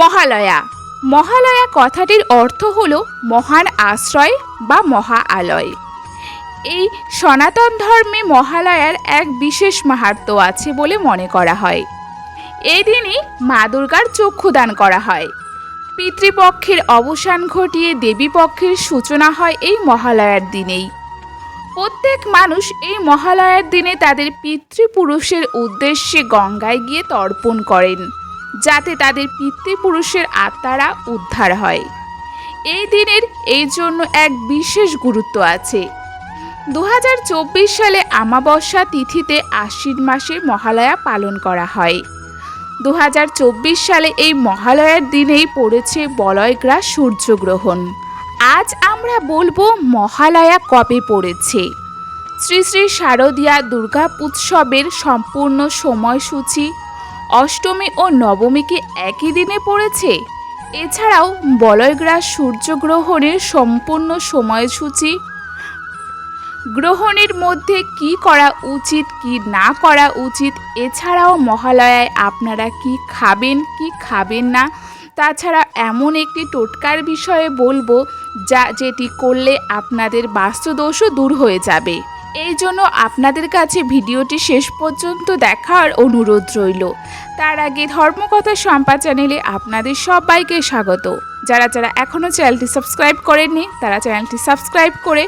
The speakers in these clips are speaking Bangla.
মহালয়া। মহালয়া কথাটির অর্থ হল মহান আশ্রয় বা মহা আলয় এই সনাতন ধর্মে মহালয়ার এক বিশেষ মাহাত্ম্য আছে বলে মনে করা হয়। এই দিনই মা দুর্গার চক্ষুদান করা হয়। পিতৃপক্ষের অবসান ঘটিয়ে দেবীপক্ষের সূচনা হয় এই মহালয়ার দিনেই। প্রত্যেক মানুষ এই মহালয়ার দিনে তাদের পিতৃপুরুষের উদ্দেশ্যে গঙ্গায় গিয়ে তর্পণ করেন। যাতে তাদের পিতৃপুরুষের আত্মারা উদ্ধার হয়। এই দিনের এই জন্য এক বিশেষ গুরুত্ব আছে। দু হাজার চব্বিশ সালে আমাবস্যা তিথিতে আশ্বিন মাসে মহালয়া পালন করা হয়। দু হাজার চব্বিশ সালে এই মহালয়ার দিনেই পড়েছে বলয়গ্রাস সূর্যগ্রহণ। আজ আমরা বলব মহালয়া কবে পড়েছে। শ্রী শ্রী শারদীয়া দুর্গা উৎসবের সম্পূর্ণ সময়সূচি অষ্টমী ও নবমী কি একই দিনে পড়েছে? এছাড়াও বলয়গ্রাস সূর্যগ্রহণের সম্পূর্ণ সময়সূচি। গ্রহণের মধ্যে কি করা উচিত, কি না করা উচিত, এছাড়াও মহালয়ায় আপনারা কি খাবেন কি খাবেন না? তাছাড়া এমন একটি টোটকার বিষয়ে বলব, যা যেটি করলে আপনাদের বাস্তুদোষও দূর হয়ে যাবে। এই জন্য আপনাদের কাছে ভিডিওটি শেষ পর্যন্ত দেখার অনুরোধ রইল। তার আগে ধর্মকথা সম্পা চ্যানেলে আপনাদের সবাইকে স্বাগত। যারা যারা এখনও চ্যানেলটি সাবস্ক্রাইব করেননি, তারা চ্যানেলটি সাবস্ক্রাইব করে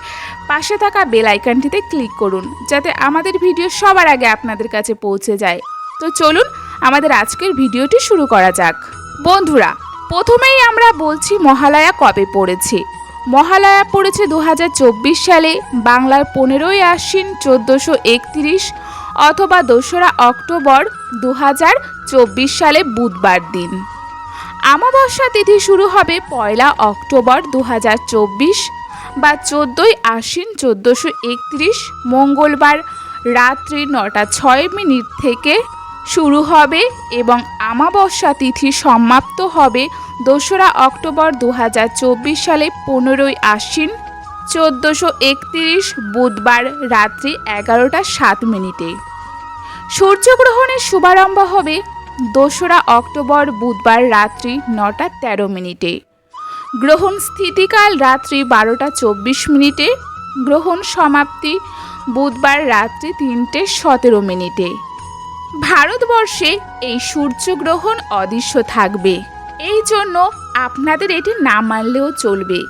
পাশে থাকা বেল আইকনটিতে ক্লিক করুন, যাতে আমাদের ভিডিও সবার আগে আপনাদের কাছে পৌঁছে যায়। তো চলুন, আমাদের আজকের ভিডিওটি শুরু করা যাক। বন্ধুরা, প্রথমেই আমরা বলছি মহালয়া কবে পড়েছে। মহালয়া পড়েছে দু হাজার চব্বিশ সালে, বাংলার পনেরোই আশ্বিন চোদ্দোশো একত্রিশ অথবা দোসরা অক্টোবর দু হাজার চব্বিশ সালে বুধবার দিন। আমাবস্যা তিথি শুরু হবে পয়লা অক্টোবর দু হাজার চব্বিশ বা চোদ্দোই আশ্বিন চোদ্দোশো একত্রিশ মঙ্গলবার রাত্রি নটা ছয় মিনিট থেকে শুরু হবে এবং আমাবস্যা তিথি সমাপ্ত হবে দোসরা অক্টোবর দু হাজার চব্বিশ সালে পনেরোই আশ্বিন, চোদ্দোশো একত্রিশ বুধবার রাত্রি এগারোটা সাত মিনিটে। সূর্যগ্রহণের শুভারম্ভ হবে দোসরা অক্টোবর বুধবার রাত্রি নটা তেরো মিনিটে। গ্রহণ স্থিতিকাল রাত্রি বারোটা চব্বিশ মিনিটে। গ্রহণ সমাপ্তি বুধবার রাত্রি তিনটে সতেরো মিনিটে। ভারতবর্ষে এই সূর্যগ্রহণ অদৃশ্য থাকবে। এই জন্য আপনাদের এটি না মানলেও চলবে।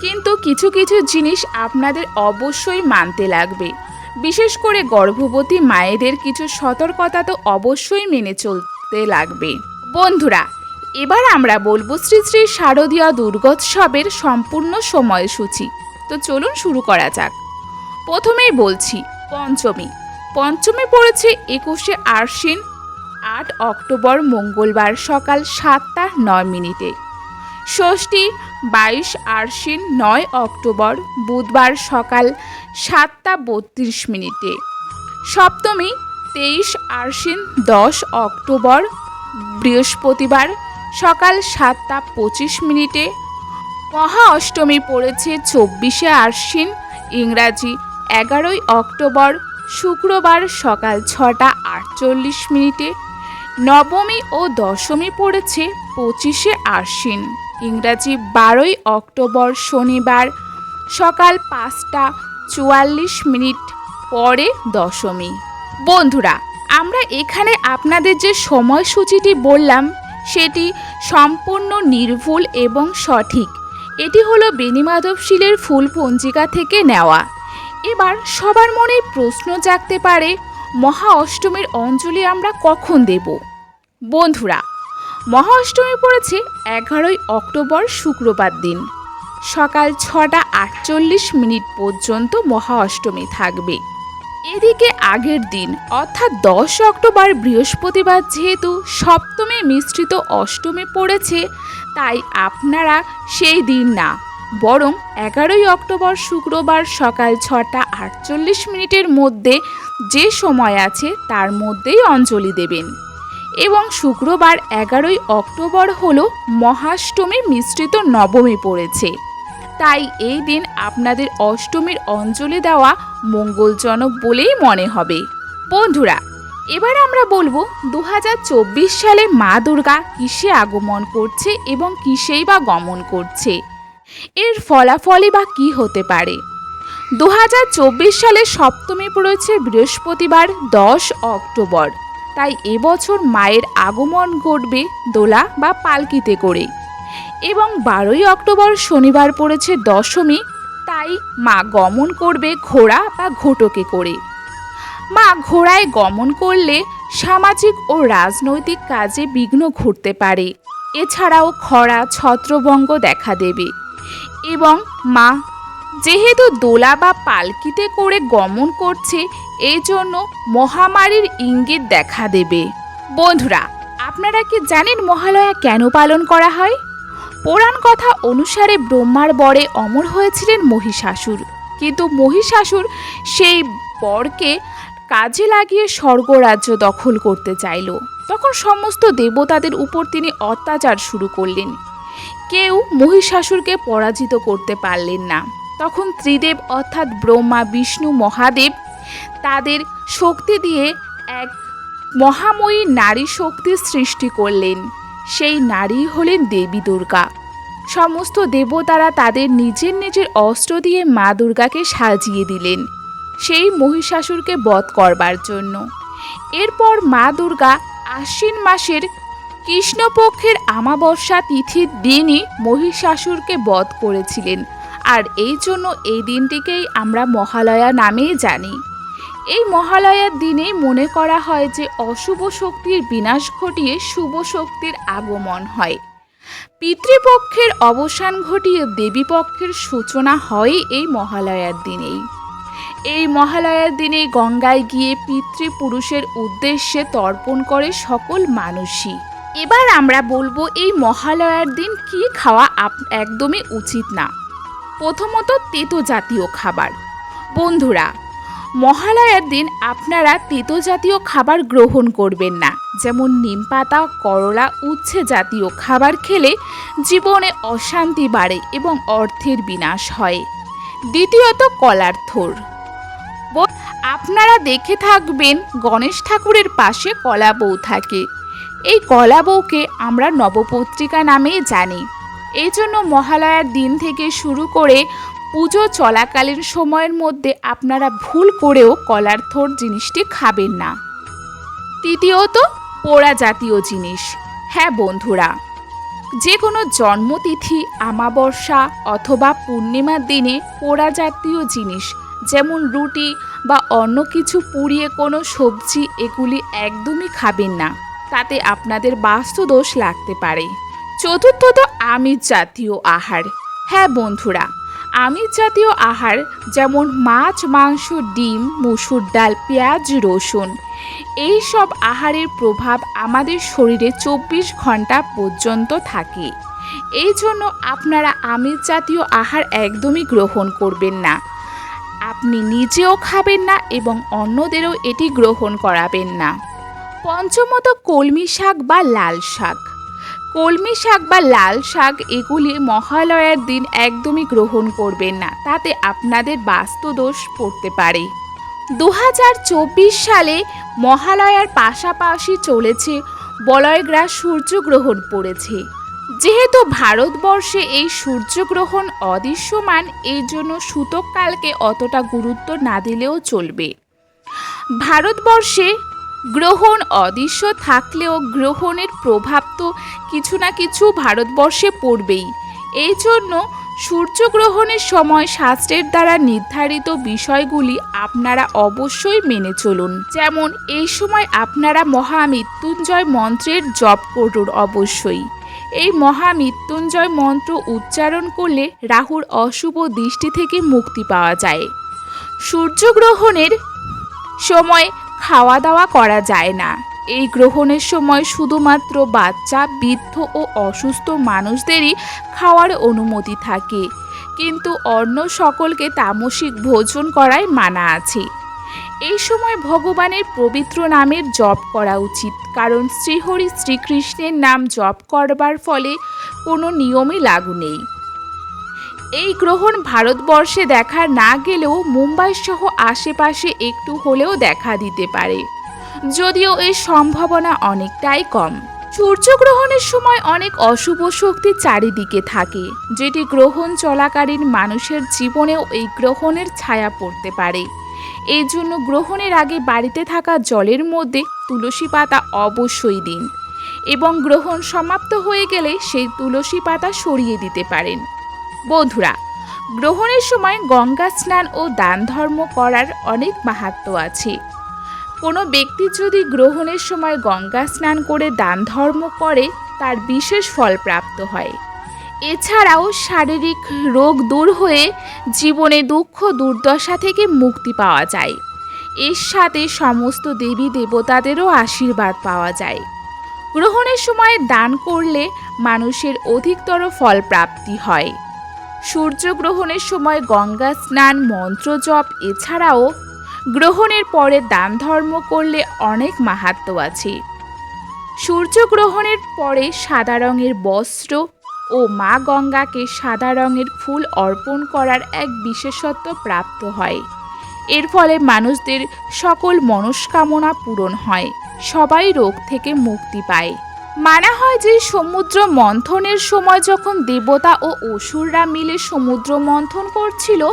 কিন্তু কিছু কিছু জিনিস আপনাদের অবশ্যই মানতে লাগবে। বিশেষ করে গর্ভবতী মায়েদের কিছু সতর্কতা তো অবশ্যই মেনে চলতে লাগবে। বন্ধুরা, এবার আমরা বলব শ্রী শ্রী শারদীয় দুর্গোৎসবের সম্পূর্ণ সময়সূচি। তো চলুন শুরু করা যাক। প্রথমেই বলছি, পঞ্চমী। পঞ্চমী পড়েছে একুশে আশ্বিন, আট অক্টোবর মঙ্গলবার সকাল সাতটা নয় মিনিটে। ষষ্ঠী, বাইশ আশ্বিন, নয় অক্টোবর বুধবার সকাল সাতটা বত্রিশ মিনিটে। সপ্তমী, তেইশ আশ্বিন, দশ অক্টোবর বৃহস্পতিবার সকাল সাতটা পঁচিশ মিনিটে। মহা অষ্টমী পড়েছে চব্বিশে আশ্বিন, ইংরাজি এগারোই অক্টোবর শুক্রবার সকাল ছটা আটচল্লিশ মিনিটে নবমী ও দশমী পড়েছে পঁচিশে আশ্বিন। ইংরাজি বারোই অক্টোবর শনিবার সকাল পাঁচটা চুয়াল্লিশ মিনিট পরে দশমী। বন্ধুরা, আমরা এখানে আপনাদের যে সময়সূচিটি বললাম, সেটি সম্পূর্ণ নির্ভুল এবং সঠিক। এটি হলো বেনিমাধবশীলের ফুল পঞ্জিকা থেকে নেওয়া। এবার সবার মনে প্রশ্ন জাগতে পারে, মহা অষ্টমীর অঞ্জলি আমরা কখন দেব? বন্ধুরা, মহা অষ্টমী পড়েছে এগারোই অক্টোবর শুক্রবার দিন। সকাল ছটা আটচল্লিশ মিনিট পর্যন্ত মহা অষ্টমী থাকবে। এদিকে আগের দিন, অর্থাৎ দশ অক্টোবর বৃহস্পতিবার যেহেতু সপ্তমী মিশ্রিত অষ্টমী পড়েছে, তাই আপনারা সেই দিন না। বরং এগারোই অক্টোবর শুক্রবার সকাল ছটা আটচল্লিশ মিনিটের মধ্যে যে সময় আছে তার মধ্যেই অঞ্জলি দেবেন। এবং শুক্রবার এগারোই অক্টোবর হল মহাষ্টমী মিশ্রিত নবমী পড়েছে। তাই এই দিন আপনাদের অষ্টমীর অঞ্জলি দেওয়া মঙ্গলজনক বলেই মনে হবে। বন্ধুরা, এবার আমরা বলব দু হাজার চব্বিশ সালে মা দুর্গা কিসে আগমন করছে এবং কিসেই বা গমন করছে। এর ফলাফলই বা কি হতে পারে? দু হাজার চব্বিশ সালে সপ্তমী পড়েছে বৃহস্পতিবার, দশ অক্টোবর। তাই এবছর মায়ের আগমন ঘটবে দোলা বা পালকিতে করে এবং বারোই অক্টোবর শনিবার পড়েছে দশমী, তাই মা গমন করবে ঘোড়া বা ঘোটকে করে। মা ঘোড়ায় গমন করলে সামাজিক ও রাজনৈতিক কাজে বিঘ্ন ঘটতে পারে। এছাড়াও খরা, ছত্রভঙ্গ দেখা দেবে। এবং মা, যেহেতু দোলা বা পালকিতে করে গমন করছে এই জন্য মহামারীর ইঙ্গিত দেখা দেবে। বন্ধুরা, আপনারা কি জানেন মহালয়া কেন পালন করা হয়? পুরাণ কথা অনুসারে ব্রহ্মার বরে অমর হয়েছিলেন মহিষাসুর। কিন্তু মহিষাসুর সেই বরকে কাজে লাগিয়ে স্বর্গরাজ্য দখল করতে চাইল। তখন সমস্ত দেবতাদের উপর তিনি অত্যাচার শুরু করলেন। কেউ মহিষাসুরকে পরাজিত করতে পারলেন না। তখন ত্রিদেব অর্থাৎ ব্রহ্মা, বিষ্ণু, মহাদেব তাদের শক্তি দিয়ে এক মহাময়ী নারী শক্তির সৃষ্টি করলেন। সেই নারী হলেন দেবী দুর্গা। সমস্ত দেবতারা তাদের নিজের নিজের অস্ত্র দিয়ে মা দুর্গাকে সাজিয়ে দিলেন সেই মহিষাসুরকে বধ করবার জন্য। এরপর মা দুর্গা আশ্বিন মাসের কৃষ্ণপক্ষের আমাবস্যা তিথির দিনই মহিষাসুরকে বধ করেছিলেন। আর এই জন্য এই দিনটিকেই আমরা মহালয়া নামেই জানি। এই মহালয়ার দিনেই মনে করা হয় যে অশুভ শক্তির বিনাশ ঘটিয়ে শুভ শক্তির আগমন হয়। পিতৃপক্ষের অবসান ঘটিয়ে দেবীপক্ষের সূচনা হয় এই মহালয়ার দিনেই। এই মহালয়ার দিনে গঙ্গায় গিয়ে পিতৃপুরুষের উদ্দেশ্যে তর্পণ করে সকল মানুষই। এবার আমরা বলব এই মহালয়ার দিন কি খাওয়া একদমই উচিত না। প্রথমত তেতো জাতীয় খাবার। বন্ধুরা, মহালয়ার দিন আপনারা তেতো জাতীয় খাবার গ্রহণ করবেন না। যেমন নিমপাতা করলা, উচ্ছে জাতীয় খাবার খেলে জীবনে অশান্তি বাড়ে এবং অর্থের বিনাশ হয়। দ্বিতীয়ত কলার থোর। আপনারা দেখে থাকবেন গণেশ ঠাকুরের পাশে কলা বউ থাকে। এই কলা বউকে আমরা নবপত্রিকা নামেই জানি। এই জন্য মহালয়ার দিন থেকে শুরু করে পুজো চলাকালীন সময়ের মধ্যে আপনারা ভুল করেও কলার থোর জিনিসটি খাবেন না। তৃতীয়ত, পোড়া জাতীয় জিনিস। হ্যাঁ বন্ধুরা যে কোনো জন্মতিথি, আমাবস্যা অথবা পূর্ণিমার দিনে পোড়া জাতীয় জিনিস, যেমন রুটি বা অন্য কিছু পুড়িয়ে কোনো সবজি এগুলি একদমই খাবেন না। তাতে আপনাদের বাস্তুদোষ লাগতে পারে। চতুর্থত আমিষ জাতীয় আহার। হ্যাঁ বন্ধুরা, আমিষ জাতীয় আহার যেমন মাছ, মাংস, ডিম, মুসুর ডাল, পেঁয়াজ, রসুন, এই সব আহারের প্রভাব আমাদের শরীরে চব্বিশ ঘণ্টা পর্যন্ত থাকে। এই জন্য আপনারা আমিষ জাতীয় আহার একদমই গ্রহণ করবেন না। আপনি নিজেও খাবেন না এবং অন্যদেরও এটি গ্রহণ করাবেন না। পঞ্চমত কলমি শাক বা লাল শাক। কলমি শাক বা লাল শাক এগুলি মহালয়ার দিন একদমই গ্রহণ করবেন না, তাতে আপনাদের বাস্তুদোষ পড়তে পারে। দু হাজার চব্বিশ সালে মহালয়ার পাশাপাশি চলেছে বলয়গ্রাস সূর্যগ্রহণ পড়েছে। যেহেতু ভারতবর্ষে এই সূর্যগ্রহণ অদৃশ্যমান এই জন্য সূতককালকে অতটা গুরুত্ব না দিলেও চলবে। ভারতবর্ষে গ্রহণ অদৃশ্য থাকলেও গ্রহণের প্রভাব তো কিছু না কিছু ভারতবর্ষে পড়বেই। এই জন্য সূর্যগ্রহণের সময় শাস্ত্রের দ্বারা নির্ধারিত বিষয়গুলি আপনারা অবশ্যই মেনে চলুন। যেমন, এই সময় আপনারা মহামৃত্যুঞ্জয় মন্ত্রের জপ করুন অবশ্যই। এই মহামৃত্যুঞ্জয় মন্ত্র উচ্চারণ করলে রাহুর অশুভ দৃষ্টি থেকে মুক্তি পাওয়া যায়। সূর্যগ্রহণের সময় খাওয়া দাওয়া করা যায় না। এই গ্রহণের সময় শুধুমাত্র বাচ্চা, বৃদ্ধ ও অসুস্থ মানুষদেরই খাওয়ার অনুমতি থাকে। কিন্তু অন্য সকলকে তামসিক ভোজন করায় মানা আছে। এই সময় ভগবানের পবিত্র নামের জপ করা উচিত, কারণ শ্রীহরি শ্রীকৃষ্ণের নাম জপ করবার ফলে কোনো নিয়মই লাগু নেই। এই গ্রহণ ভারতবর্ষে দেখা না গেলেও মুম্বাই সহ আশেপাশে একটু হলেও দেখা দিতে পারে। যদিও এর সম্ভাবনা অনেকটাই কম। সূর্যগ্রহণের সময় অনেক অশুভ শক্তি চারিদিকে থাকে, যেটি গ্রহণ চলাকালীন মানুষের জীবনেও এই গ্রহণের ছায়া পড়তে পারে। এই জন্য গ্রহণের আগে বাড়িতে থাকা জলের মধ্যে তুলসী পাতা অবশ্যই দিন এবং গ্রহণ সমাপ্ত হয়ে গেলে সেই তুলসী পাতা সরিয়ে দিতে পারেন। বন্ধুরা, গ্রহণের সময় গঙ্গা স্নান ও দান ধর্ম করার অনেক মাহাত্ম্য আছে। কোনো ব্যক্তি যদি গ্রহণের সময় গঙ্গা স্নান করে দান ধর্ম করে, তার বিশেষ ফল প্রাপ্ত হয়। এছাড়াও শারীরিক রোগ দূর হয়ে জীবনে দুঃখ, দুর্দশা থেকে মুক্তি পাওয়া যায়। এর সাথে সমস্ত দেবী দেবতাদেরও আশীর্বাদ পাওয়া যায়। গ্রহণের সময় দান করলে মানুষের অধিকতর ফল প্রাপ্তি হয়। সূর্যগ্রহণের সময় গঙ্গা স্নান, মন্ত্র জপ, এছাড়াও গ্রহণের পরে দান ধর্ম করলে অনেক মাহাত্ম্য আছে। সূর্যগ্রহণের পরে সাদা রঙের বস্ত্র ও মা গঙ্গাকে সাদা রঙের ফুল অর্পণ করার এক বিশেষত্ব প্রাপ্ত হয়। এর ফলে মানুষদের সকল মনস্কামনা পূরণ হয়, সবাই রোগ থেকে মুক্তি পায়। মানা হয় যে সমুদ্র মন্থনের সময় যখন দেবতা ও অসুররা মিলে সমুদ্র মন্থন করছিল,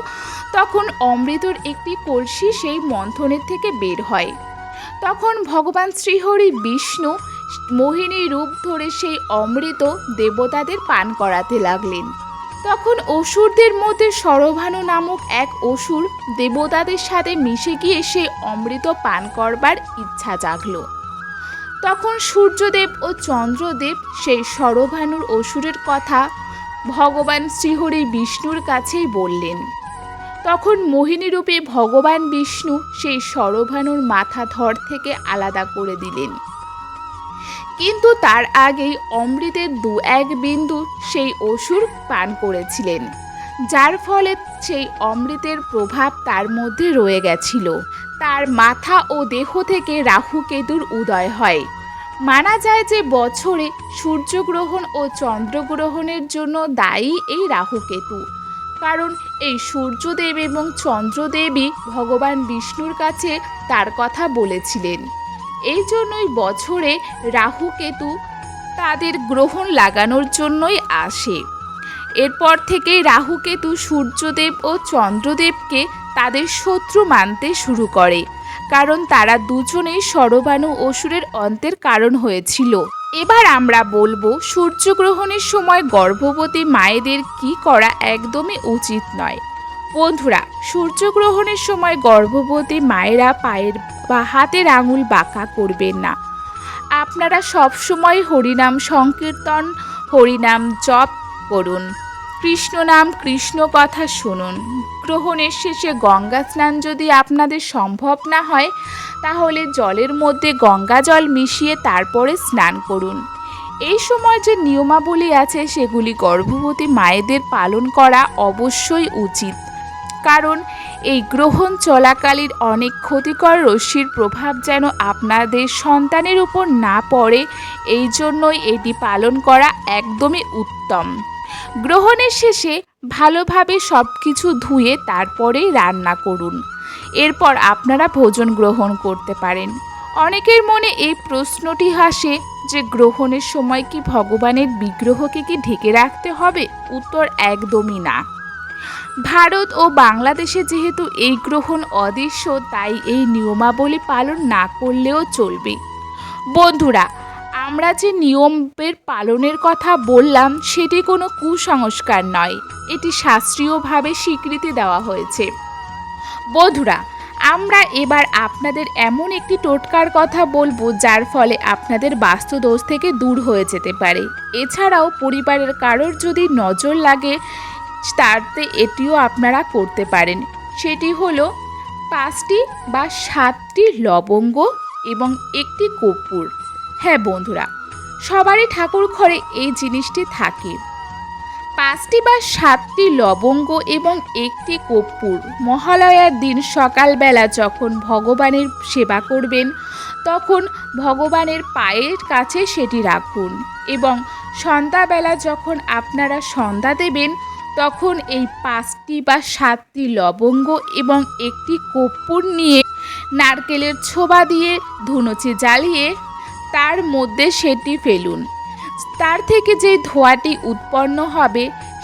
তখন অমৃতর একটি কলসি সেই মন্থনের থেকে বের হয়। তখন ভগবান শ্রীহরি বিষ্ণু মোহিনী রূপ ধরে সেই অমৃত দেবতাদের পান করাতে লাগলেন। তখন অসুরদের মধ্যে সরভানু নামক এক অসুর দেবতাদের সাথে মিশে গিয়ে সেই অমৃত পান করবার ইচ্ছা জাগলো। তখন সূর্যদেব ও চন্দ্রদেব সেই সরভানুর অসুরের কথা ভগবান শ্রীহরি বিষ্ণুর কাছেই বললেন। তখন মোহিনীরূপে ভগবান বিষ্ণু সেই সরভানুর মাথা ধর থেকে আলাদা করে দিলেন। কিন্তু তার আগেই অমৃতের দু এক বিন্দু সেই অসুর পান করেছিলেন, যার ফলে সেই অমৃতের প্রভাব তার মধ্যে রয়ে গেছিল। তার মাথা ও দেহ থেকে রাহু কেতুর উদয় হয়। মানা যায় যে বছরে সূর্যগ্রহণ ও চন্দ্রগ্রহণের জন্য দায়ী এই রাহুকেতু কারণ এই সূর্যদেব এবং চন্দ্রদেবী ভগবান বিষ্ণুর কাছে তার কথা বলেছিলেন। এই জন্যই বছরে রাহু কেতু তাদের গ্রহণ লাগানোর জন্যই আসে। এরপর থেকেই রাহু কেতু সূর্যদেব ও চন্দ্রদেবকে তাদের শত্রু মানতে শুরু করে, কারণ তারা দুজনেই সরবাণু অসুরের অন্তের কারণ হয়েছিল। এবার আমরা বলব, সূর্যগ্রহণের সময় গর্ভবতী মায়েদের কি করা একদমই উচিত নয়। বন্ধুরা, সূর্যগ্রহণের সময় গর্ভবতী মায়েরা পায়ের বা হাতের আঙুল বাঁকা করবেন না। আপনারা সব সময় হরিনাম সংকীর্তন, হরিনাম জপ করুন। কৃষ্ণ নাম কৃষ্ণ কথা শুনুন। গ্রহণের শেষে গঙ্গা স্নান যদি আপনাদের সম্ভব না হয়, তাহলে জলের মধ্যে গঙ্গা জল মিশিয়ে তারপরে স্নান করুন। এই সময় যে নিয়মাবলী আছে, সেগুলি গর্ভবতী মায়েদের পালন করা অবশ্যই উচিত। কারণ এই গ্রহণ চলাকালীন অনেক ক্ষতিকর রশ্মির প্রভাব যেন আপনাদের সন্তানের উপর না পড়ে, এই জন্যই এটি পালন করা একদমই উত্তম। গ্রহণের শেষে ভালোভাবে সব কিছু ধুয়ে তারপরেই রান্না করুন। এরপর আপনারা ভোজন গ্রহণ করতে পারেন। অনেকের মনে এই প্রশ্নটি হাসে যে গ্রহণের সময় কি ভগবানের বিগ্রহকে কি ঢেকে রাখতে হবে? উত্তর একদমই না। ভারত ও বাংলাদেশে যেহেতু এই গ্রহণ অদৃশ্য, তাই এই নিয়মাবলী পালন না করলেও চলবে। বন্ধুরা আমরা যে নিয়মের পালনের কথা বললাম, সেটি কোনো কুসংস্কার নয়। এটি শাস্ত্রীয়ভাবে স্বীকৃতি দেওয়া হয়েছে। বন্ধুরা, আমরা এবার আপনাদের এমন একটি টোটকার কথা বলব, যার ফলে আপনাদের বাস্তুদোষ থেকে দূর হয়ে যেতে পারে। এছাড়াও পরিবারের কারোর যদি নজর লাগে, তাতে এটিও আপনারা করতে পারেন। সেটি হলো পাঁচটি বা সাতটি লবঙ্গ এবং একটি কর্পূর। হ্যাঁ বন্ধুরা, সবারই ঠাকুর ঘরে এই জিনিসটি থাকে। পাঁচটি বা সাতটি লবঙ্গ এবং একটি কর্পূর। মহালয়ার দিন সকালবেলা যখন ভগবানের সেবা করবেন, তখন ভগবানের পায়ের কাছে সেটি রাখুন এবং সন্ধ্যাবেলা যখন আপনারা সন্ধ্যা দেবেন, তখন এই পাঁচটি বা সাতটি লবঙ্গ এবং একটি কর্পূর নিয়ে নারকেলের ছোবা দিয়ে ধুনুচি জ্বালিয়ে তার মধ্যে সেটি ফেলুন। তার থেকে যে ধোঁয়াটি উৎপন্ন হবে,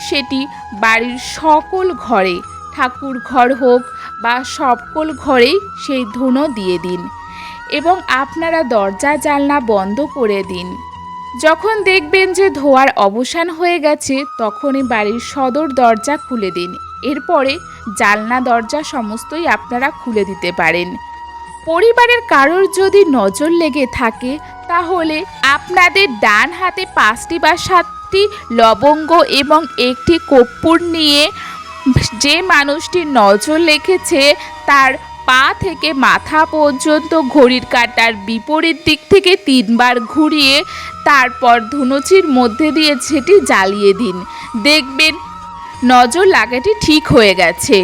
সেটি বাড়ির সকল ঘরে, ঠাকুর ঘর হোক বা সকল ঘরেই সেই ধুনো দিয়ে দিন এবং আপনারা দরজা জানলা বন্ধ করে দিন। যখন দেখবেন যে ধোয়ার অবসান হয়ে গেছে, তখনই বাড়ির সদর দরজা খুলে দিন। এরপরে জানলা দরজা সমস্তই আপনারা খুলে দিতে পারেন। পরিবারের কারোর যদি নজর লেগে থাকে তাহলে আপনাদের ডান হাতে পাঁচটি বা সাতটি লবঙ্গ এবং একটি কর্পূর নিয়ে যে মানুষটির নজর লেগেছে তার পা থেকে মাথা পর্যন্ত ঘড়ির কাটার বিপরীত দিক থেকে তিনবার ঘুরিয়ে, তারপর ধুনুচির মধ্যে দিয়ে সেটি জ্বালিয়ে দিন। দেখবেন নজর লাগাটি ঠিক হয়ে গেছে।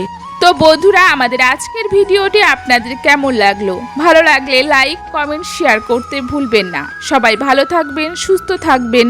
তো বন্ধুরা, আমাদের আজকের ভিডিওটি আপনাদের কেমন লাগল? ভালো লাগলে লাইক কমেন্ট শেয়ার করতে ভুলবেন না। সবাই ভালো থাকবেন, সুস্থ থাকবেন।